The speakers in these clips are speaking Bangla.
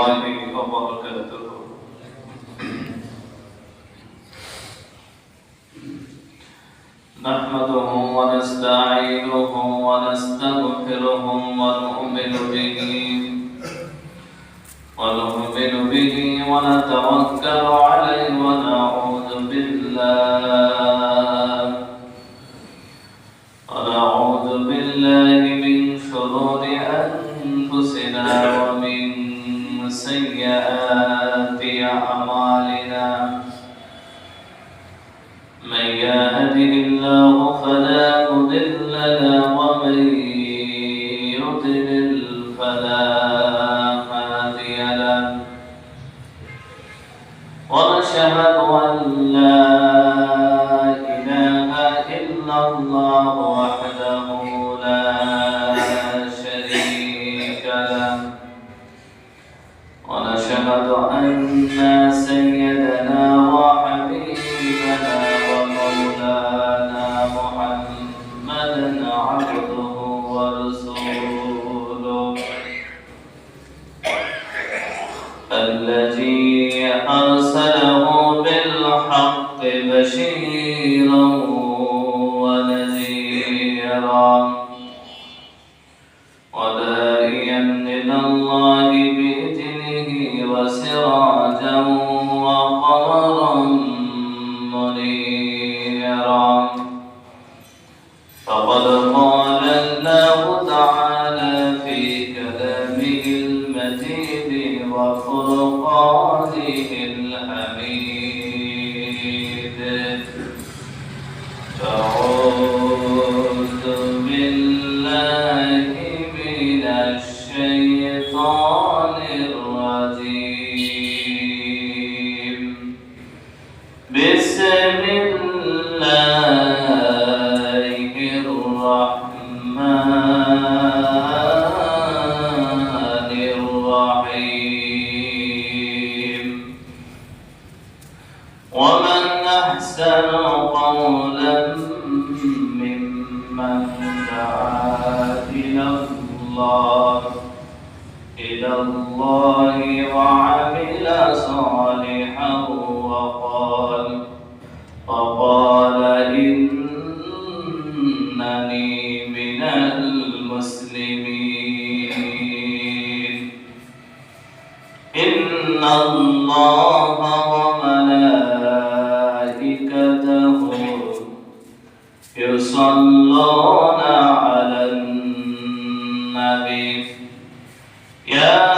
عليه وبركاته نحمده ونستعينه ونستغفره ونؤمن به ونؤمن به ونتوكل عليه ونعوذ بالله ونعوذ بالله من شرور أنفسنا ومن yeah. من دعا إلى الله إلى الله يصلون على النبي. يا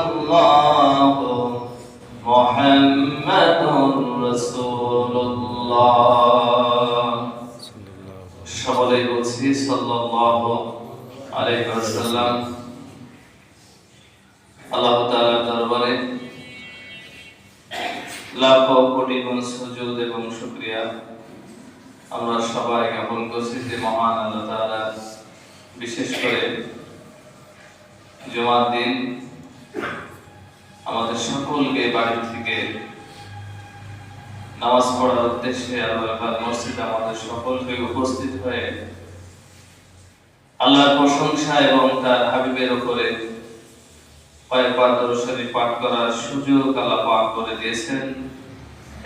الله محمد رسول الله. সকলে বলছি সাল্লাল্লাহু আলাইহি ওয়াসাল্লাম। আল্লাহ তাআলার দরবারে লাখ কোটি গুণ সুজুদ এবং শুকরিয়া। আমরা সবাই জ্ঞাপন করছি যে মহান আল্লাহ তাআলা বিশেষ করে জুমার দিন আমাদের সকলকে বাড়ি থেকে নামাজ পড়ার উদ্দেশ্যে আল্লাহ মসজিদ আমাদের সকলকে উপস্থিত হয়ে আল্লাহর প্রশংসা এবং তার হাবিবের উপরে কয়েকবার পাঠ করার সুযোগ আল্লাহ পাক করে দিয়েছেন।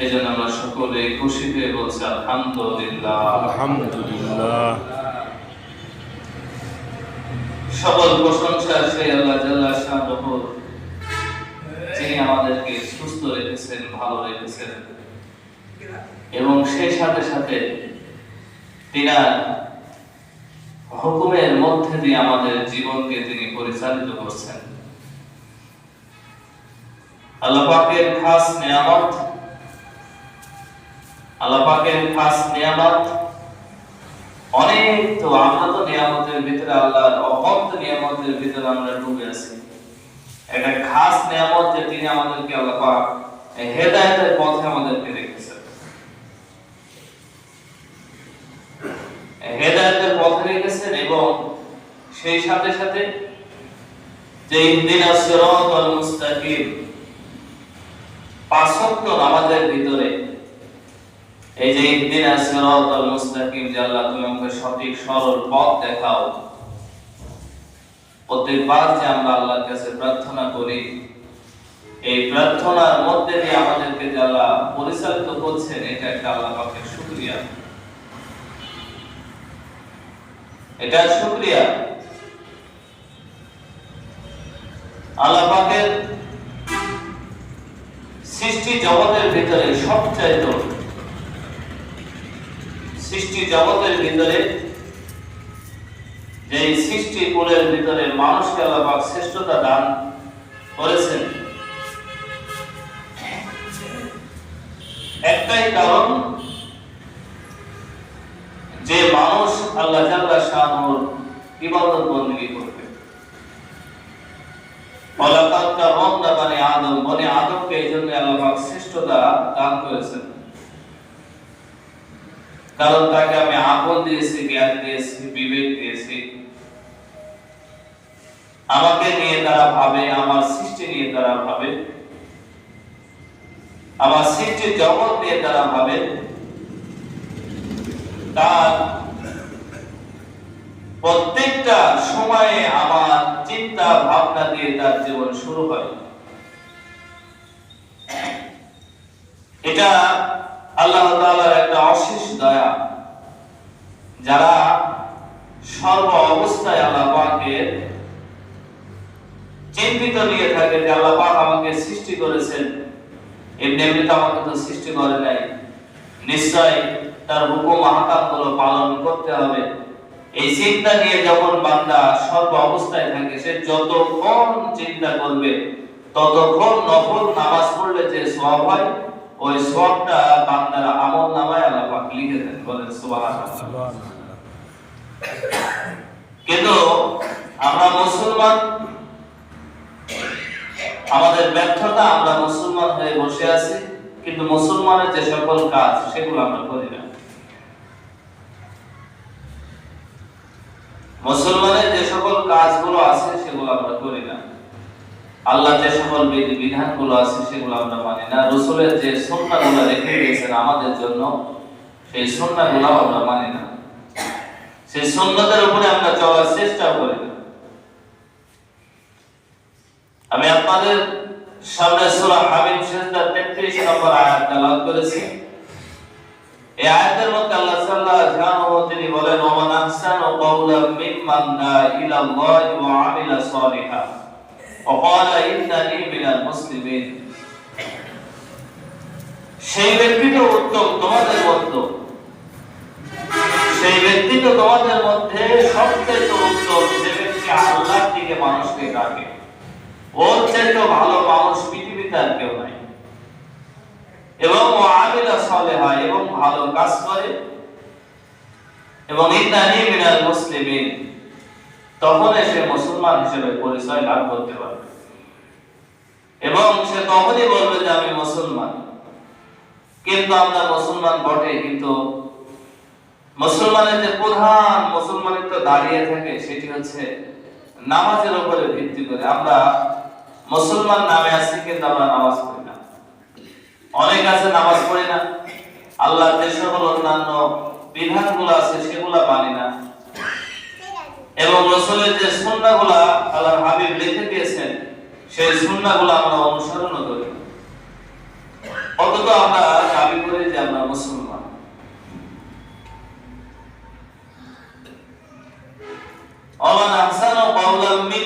এই জন্য আমরা সকলে খুশি হয়ে বলছি, আলহামদুলিল্লাহ। আলহামদুলিল্লাহ। সকল প্রশংসা সেই আল্লাহ জাল্লা শাহরুহ যিনি আমাদেরকে সুস্থ রেখেছেন, ভালো রেখেছেন। এবং সেই সাথে সাথে তিনার হুকুমের মধ্যে দিয়ে আমাদের জীবনকে তিনি পরিচালিত করছেন। আল্লাহ পাকের খাস নিয়ামত, আল্লাহ পাকের খাস নিয়ামত অনেক তো আমরা তো নিয়ামতের ভিতরে আল্লাহর অকন্ত নিয়ামতের ভিতরে আমরা ডুবে আছি। একটা খাস নিয়ামত যে তিনি আমাদেরকে আল্লাহ পাক হেদায়েতের পথে আমাদেরকে রেখেছেন। হেদায়েতের পথে রেখেছেন এবং সেই সাথে সাথে যে ইহদিনা সিরাতাল মুস্তাকিম পাঁচ ওয়াক্ত নামাজের ভিতরে এই যে ইহদিনা সিরাতাল মুস্তাকিম যে আল্লাহ তুমি আমাকে সঠিক, সরল পথ দেখাও। প্রত্যেকবার যে আমরা আল্লাহর কাছে প্রার্থনা করি, এই প্রার্থনার মধ্যে দিয়ে আমাদেরকে যে আল্লাহ পরিচালিত করছেন, এটা একটা আল্লাহ পাকের শুকরিয়া। এটা শুকরিয়া। আল্লাহ পাকের সৃষ্টি জগতের ভিতরে সবচাইতে সৃষ্টি জগতের ভিতরে যে সৃষ্টি কুলের ভিতরে মানুষকে আল্লাহ শ্রেষ্ঠতা দান করেছেন। একটাই কারণ, যে মানুষ আল্লাহ শাহর ইবাদত বন্দী করবে। ওয়ালাকাদ কারামনা বানি আদম, বনি আদমকে এই জন্য আল্লাহ শ্রেষ্ঠতা দান করেছেন। কারণ তাকে আমি আপন দিয়েছি, জ্ঞান দিয়েছি, বিবেক দিয়েছি। আমাকে নিয়ে তারা ভাবে, আমার সৃষ্টি নিয়ে তারা ভাবে। আমার সৃষ্টি জগৎ নিয়ে তারা ভাবে। তার প্রত্যেকটা সময়ে আমার চিন্তা, ভাবনা দিয়ে তার জীবন শুরু হয়। এটা আল্লাহ তাআলার একটা অশেষ যারা সর্ব অবস্থায় আল্লাহ চিন্তিত নিয়ে থাকে যে আল্লাহ আমাকে সৃষ্টি করেছেন, এমনি এমনি তো আমাকে তো সৃষ্টি করে নাই। নিশ্চয় তার হুকুম পালন করতে হবে। এই চিন্তা নিয়ে যখন বান্দা সর্ব অবস্থায় থাকে, সে যতক্ষণ চিন্তা করবে, ততক্ষণ নফল নামাজ পড়লে যে সওয়াব হয়, ওই সওয়াবটা বান্দার আমল নামায় আল্লাহ পাক লিখে দেন বলেন সুবহানাল্লাহ সুবহানাল্লাহ কিন্তু আমরা মুসলমান আমাদের ব্যর্থতা, আমরা মুসলমান হয়ে বসে আছি, কিন্তু মুসলমানের যে সকল কাজ, সেগুলো আমরা করি না। মুসলমানের যে সকল কাজগুলো আছে, সেগুলো আমরা করি না। আল্লাহ যে সকল বিধি বিধানগুলো আছে, সেগুলো আমরা মানি না। রসুলের যে সন্ন্যাগুলো রেখে দিয়েছেন আমাদের জন্য, সেই সন্ন্যাগুলো আমরা মানি না। সেই সুন্নতের উপরে আমরা চলার চেষ্টা করি না। আমি আপনাদের সামনে সূরা হামিদ সিজদা 33 নম্বর আয়াত করেছি। এই আয়াতের মধ্যে আল্লাহ তিনি বলেন ইলা আল্লাহি ওয়া আমিলা সালিহা। ক্বালা ইন্নানি মিনাল মুসলিমিন। সেই ব্যক্তিটা উত্তম, তোমাদের মধ্যে। সেই ব্যক্তি তো তোমাদের মধ্যে সবচেয়ে উত্তম, যে ব্যক্তি আল্লাহর দিকে মানুষকে ডাকে। ওর চাইতে ভালো মানুষ পৃথিবীতে আর কেউ নাই। এবং ও আমিলা সালেহা এবং ভালো কাজ করে। এবং ইন্নানি মিনাল মুসলিমিন। তখন সে মুসলমান হিসেবে পরিচয় লাভ করতে পারবে। এবং সে তখনই বলবে যে আমি মুসলমান। কিন্তু আমরা মুসলমান বটে, কিন্তু মুসলমানের যে প্রধান মুসলমানিত্ব দাঁড়িয়ে থাকে, সেটি হচ্ছে নামাজের উপরে ভিত্তি করে। আমরা মুসলমান নামে আছি কিন্তু আমরা নামাজ পড়ি না। অনেক আছে নামাজ পড়ি না। আল্লাহ যে সকল অন্যান্য বিধানগুলো আছে সেগুলা মানি না। এবং রসুলের যে সুন্নাগুলা আল্লাহর হাবিব লিখে দিয়েছেন, সেই সুন্নাগুলো আমরা অনুসরণ করি। অন্তত আমরা দাবি করি যে আমরা মুসলমান। অমান আহসানু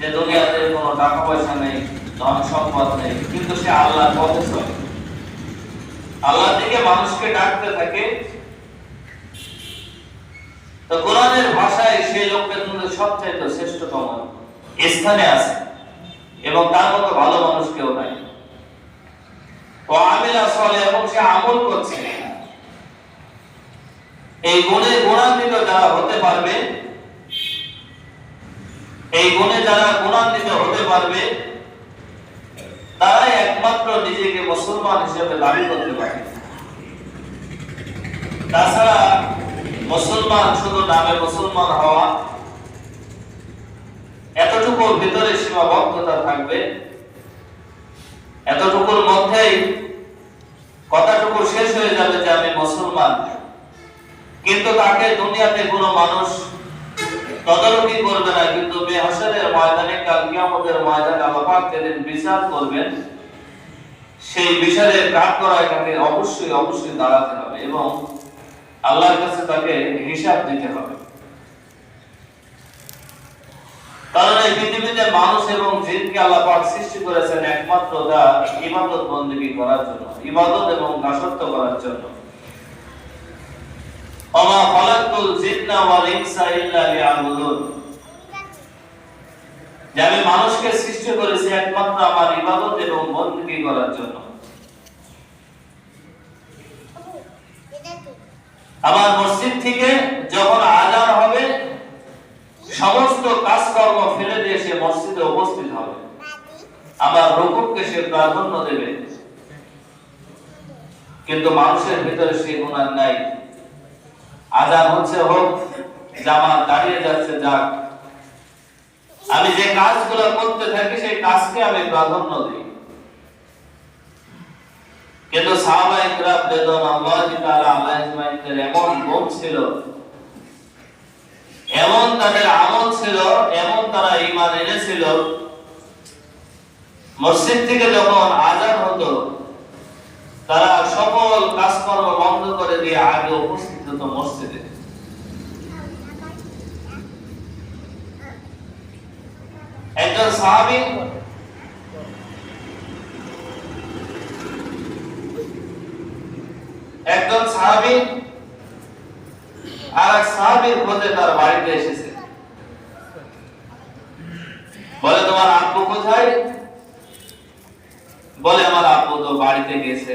যে দুনিয়াতে কোনো টাকা পয়সা নেই, ধন সম্পদ নেই, কিন্তু সে আল্লাহর পথে চলে। আল্লাহ থেকে মানুষকে ডাকতে থাকে। তো কোরআনের ভাষায় শ্রেষ্ঠতম স্থানে আছে এবং তার মতো ভালো মানুষ কেউ নাই। ও আমিলা সলে এবং সে আমল করছে। এই গুণে গুণান্বিত যারা হতে পারবে এই গুণে যারা গুণান্বিত হতে পারবে, তারাই একমাত্র নিজেকে মুসলমান হিসেবে দাবি করতে পারে। তাছাড়া মুসলমান শুধু নামে মুসলমান হওয়া এতটুকু ভিতরে সীমাবদ্ধতা থাকবে, এতটুকুর মধ্যেই কথাটুকু শেষ হয়ে যাবে যে আমি মুসলমান। কিন্তু তাকে দুনিয়াতে কোনো মানুষ তদারকি করবে না, কিন্তু বেহাসরের ময়দানে কাল কিয়ামতের ময়দানে আল্লাহ পাক যেদিন বিচার করবেন, সেই বিচারের কাজ করায় তাকে অবশ্যই অবশ্যই দাঁড়াতে হবে এবং আল্লাহর কাছে তাকে হিসাব দিতে হবে। কারণ এই পৃথিবীতে মানুষ এবং জিনকে আল্লাহ পাক সৃষ্টি করেছেন একমাত্র তার ইবাদত বন্দেগী করার জন্য, ইবাদত এবং দাসত্ব করার জন্য। খালাকতুল জিন্না ওয়াল ইনসা ইল্লা লিয়াবুদুন। যে আমি মানুষকে সৃষ্টি করেছি একমাত্র আমার ইবাদত এবং বন্দেগী করার জন্য। আমার মসজিদ থেকে যখন আজান হবে, সমস্ত কাজকর্ম ফেলে দিয়ে সে মসজিদে উপস্থিত হবে। আমার রুকুককে সে প্রাধান্য দেবে। কিন্তু মানুষের ভিতরে সেই গুণ আর নাই। আজান হচ্ছে, হোক, জামাত দাঁড়িয়ে যাচ্ছে, যাক। আমি যে কাজগুলো করতে থাকি, সেই কাজকে আমি প্রাধান্য দিই। কিন্তু তারা সকল কাজকর্ম বন্ধ করে দিয়ে আগে উপস্থিত হতো মসজিদে একজন সাহাবী একজন সাহাবী আর এক সাহাবীর খোঁজে তার বাড়িতে এসেছে। বলে, তোমার আব্বু কোথায়? বলে, আমার আব্বু তো বাড়িতে গেছে।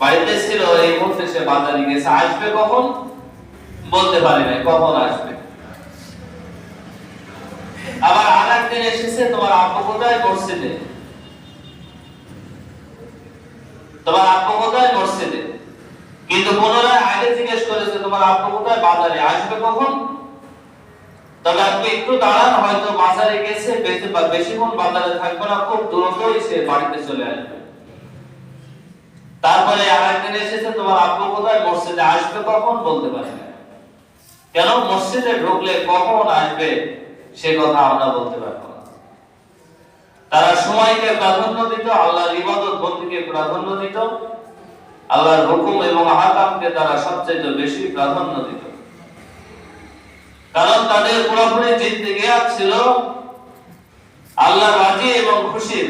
বাড়িতে ছিল এই মুহূর্তে সে বাজারে গেছে আসবে কখন? বলতে পারি না কখন আসবে? আবার আর একদিন এসেছে, তোমার আব্বু কোথায়? মসজিদে। তোমার আব্বু কোথায়? মসজিদে। কিন্তু পুনরায় আগে জিজ্ঞেস করেছে, তোমার আব্বু কোথায়? বাজারে। আসবে কখন? তবে আপনি একটু দাঁড়ান, হয়তো বাজারে গেছে, বেশি বেশিক্ষণ বাজারে থাকবে না, খুব দ্রুতই সে বাড়িতে চলে আসবে। তারপরে আরেকদিন এসেছে, তোমার আব্বু কোথায়? মসজিদে আসবে কখন? বলতে পারি না। কেন? মসজিদে ঢুকলে কখন আসবে সে কথা আমরা বলতে পারব তারা সময়কে প্রাধান্য দিত, আল্লাহর ইবাদত প্রাধান্য দিত, আল্লাহর হুকুম এবং আহকামকে তারা সবচেয়ে বেশি প্রাধান্য দিত। কারণ তাদের পুরোপুরি জিন্দিগি ছিল আল্লাহ রাজি এবং খুশির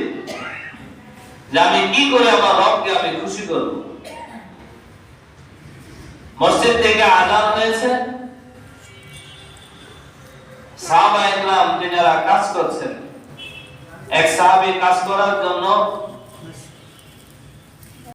যে আমি কি করে আমার রবকে আমি খুশি করব? মসজিদ থেকে আজান হয়েছে। সাহাবা তিনারা কাজ করছেন। এক সাহাবি কাজ করার জন্য